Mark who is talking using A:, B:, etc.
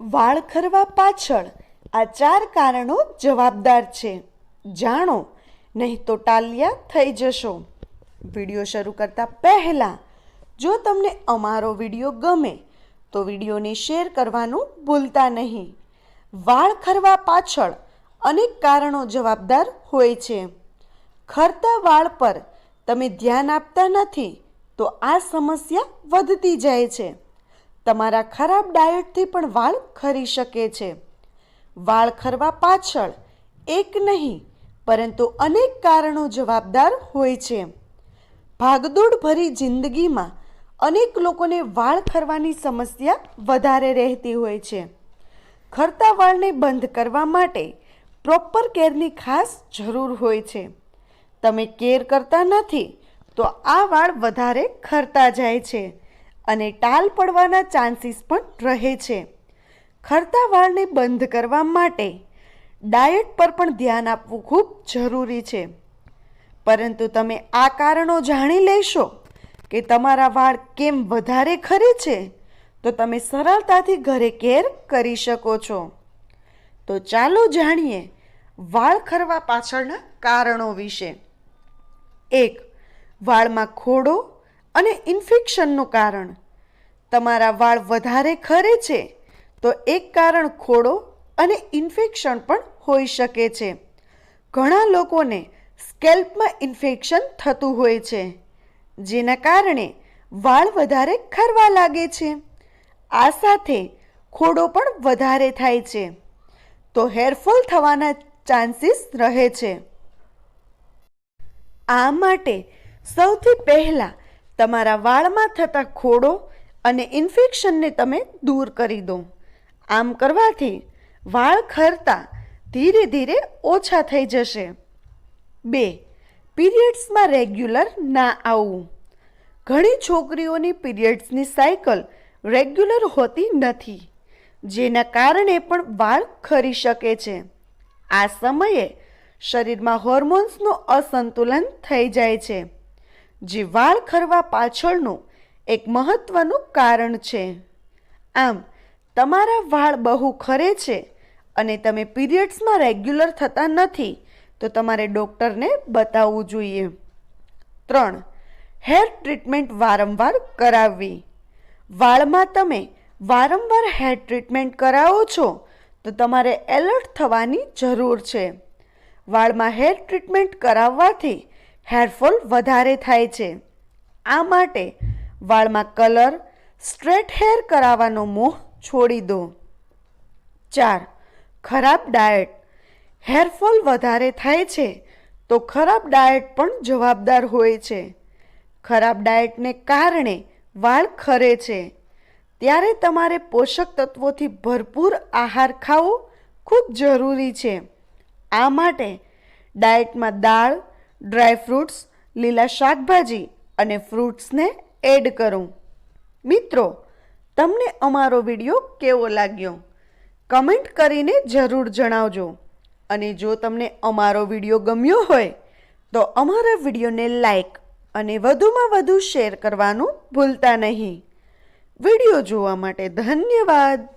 A: વાળ ખરવા પાછળ આ ચાર કારણો જવાબદાર છે. જાણો, નહીં તો ટાલિયા થઈ જશો. વીડિયો શરૂ કરતા પહેલાં, જો તમને અમારો વીડિયો ગમે, તો વિડીયોને શેર કરવાનું ભૂલતા નહીં. વાળ ખરવા પાછળ અનેક કારણો જવાબદાર હોય છે. ખરતા વાળ પર તમે ધ્યાન આપતા નથી, તો આ સમસ્યા વધતી જાય છે. તમારા ખરાબ ડાયટથી પણ વાળ ખરી શકે છે. વાળ ખરવા પાછળ એક નહીં, પરંતુ અનેક કારણો જવાબદાર હોય છે. ભાગદોડ ભરી જિંદગીમાં અનેક લોકોને વાળ ખરવાની સમસ્યા વધારે રહેતી હોય છે. ખરતા વાળને બંધ કરવા માટે પ્રોપર કેરની ખાસ જરૂર હોય છે. તમે કેર કરતા નથી, તો આ વાળ વધારે ખરતા જાય છે. અને ટાલ પડવાના ચાન્સીસ પણ રહે છે. ખરતા વાળને બંધ કરવા માટે ડાયટ પર પણ ધ્યાન આપવું ખૂબ જરૂરી છે. પરંતુ તમે આ કારણો જાણી લેશો કે તમારા વાળ કેમ વધારે ખરે છે, તો તમે સરળતાથી ઘરે કેર કરી શકો છો. તો ચાલો જાણીએ વાળ ખરવા પાછળના કારણો વિશે. એક, વાળમાં ખોડો અને ઇન્ફેક્શનનું કારણ. તમારા વાળ વધારે ખરે છે, તો એક કારણ ખોડો અને ઇન્ફેક્શન પણ હોઈ શકે છે. ઘણા લોકોને સ્કેલ્પમાં ઇન્ફેક્શન થતું હોય છે, જેના કારણે વાળ વધારે ખરવા લાગે છે. આ સાથે ખોડો પણ વધારે થાય છે, તો હેરફોલ થવાના ચાન્સીસ રહે છે. આ માટે સૌથી પહેલાં તમારા વાળમાં થતા ખોડો અને ઇન્ફેક્શનને તમે દૂર કરી દો. આમ કરવાથી વાળ ખરતા ધીરે ધીરે ઓછા થઈ જશે. બે, પીરિયડ્સમાં રેગ્યુલર ના આવવું. ઘણી છોકરીઓની પીરિયડ્સની સાયકલ રેગ્યુલર હોતી નથી, જેના કારણે પણ વાળ ખરી શકે છે. આ સમયે શરીરમાં હોર્મોન્સનું અસંતુલન થઈ જાય છે. જે વાળ ખરવા પાછળનું એક મહત્વનું કારણ છે. આમ, તમારા વાળ બહુ ખરે છે અને તમે પીરિયડ્સમાં રેગ્યુલર થતા નથી, તો તમારે ડૉક્ટરને બતાવવું જોઈએ. ત્રણ, હેર ટ્રીટમેન્ટ વારંવાર કરાવવી. વાળમાં તમે વારંવાર હેર ટ્રીટમેન્ટ કરાવો છો, તો તમારે એલર્ટ થવાની જરૂર છે. વાળમાં હેર ટ્રીટમેન્ટ કરાવવાથી હેરફોલ વધારે થાય છે. આ માટે વાળમાં કલર, સ્ટ્રેટ હેર કરાવવાનો મોહ છોડી દો. ચાર, ખરાબ ડાયટ. હેરફોલ વધારે થાય છે તો ખરાબ ડાયટ પણ જવાબદાર હોય છે. ખરાબ ડાયટને કારણે વાળ ખરે છે. ત્યારે તમારે પોષક તત્વોથી ભરપૂર આહાર ખાવો ખૂબ જરૂરી છે. આ માટે ડાયટમાં દાળ ડ્રાયફ્રૂટ્સ લીલા શાકભાજી અને ફ્રૂટ્સને એડ કરો. મિત્રો, તમને અમારો વીડિયો કેવો લાગ્યો? કમેન્ટ કરીને જરૂર જણાવજો. અને જો તમને અમારો વીડિયો ગમ્યો હોય, તો અમારા વિડીયોને લાઈક અને વધુમાં વધુ શેર કરવાનું ભૂલતા નહીં. વીડિયો જોવા માટે ધન્યવાદ.